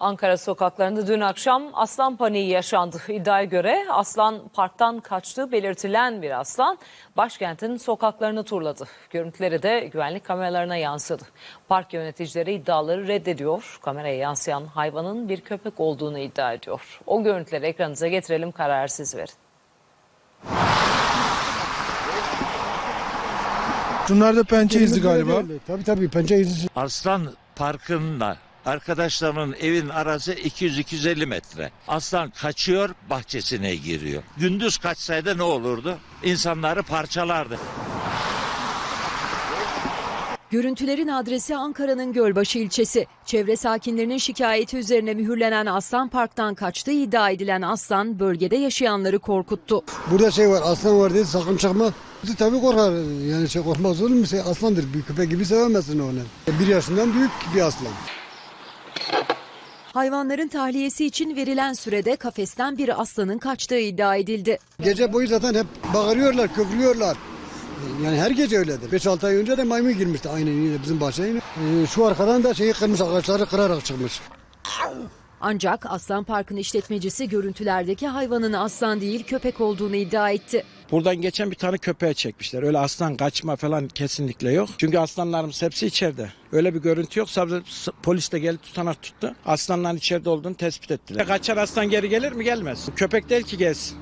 Ankara sokaklarında dün akşam aslan paniği yaşandı. İddiaya göre aslan parktan kaçtığı belirtilen bir aslan başkentin sokaklarını turladı. Görüntüleri de güvenlik kameralarına yansıdı. Park yöneticileri iddiaları reddediyor. Kameraya yansıyan hayvanın bir köpek olduğunu iddia ediyor. O görüntüleri ekranınıza getirelim karar siz verin. Şunlar da pençe izi galiba. Tabii tabii pençe izi. Aslan Parkı'nda arkadaşlarımın evin arası 200-250 metre. Aslan kaçıyor bahçesine giriyor. Gündüz kaçsaydı ne olurdu? İnsanları parçalardı. Görüntülerin adresi Ankara'nın Gölbaşı ilçesi. Çevre sakinlerinin şikayeti üzerine mühürlenen Aslan Park'tan kaçtığı iddia edilen aslan bölgede yaşayanları korkuttu. Burada şey var aslan var dedi sakın çıkma. Tabii korkar yani şey korkmaz olur mu? Şey, aslandır bir köpek gibi sevemezsin onu. Bir yaşından büyük bir aslan. Hayvanların tahliyesi için verilen sürede kafesten bir aslanın kaçtığı iddia edildi. Gece boyu zaten hep bağırıyorlar, köklüyorlar. Yani her gece öyledir. 5-6 ay önce de maymun girmişti aynen yine bizim bahçeye. Ee, şu arkadan da şeyi kırmış ağaçları kırarak çıkmış. Ancak Aslan Park'ın işletmecisi görüntülerdeki hayvanın aslan değil köpek olduğunu iddia etti. Buradan geçen bir tane köpeğe çekmişler. Öyle aslan kaçma falan kesinlikle yok. Çünkü aslanlarımız hepsi içeride. Öyle bir görüntü yok. Polis de gelip tutanak tuttu. Aslanların içeride olduğunu tespit ettiler. Kaçan aslan geri gelir mi? Gelmez. Köpek değil ki gelsin.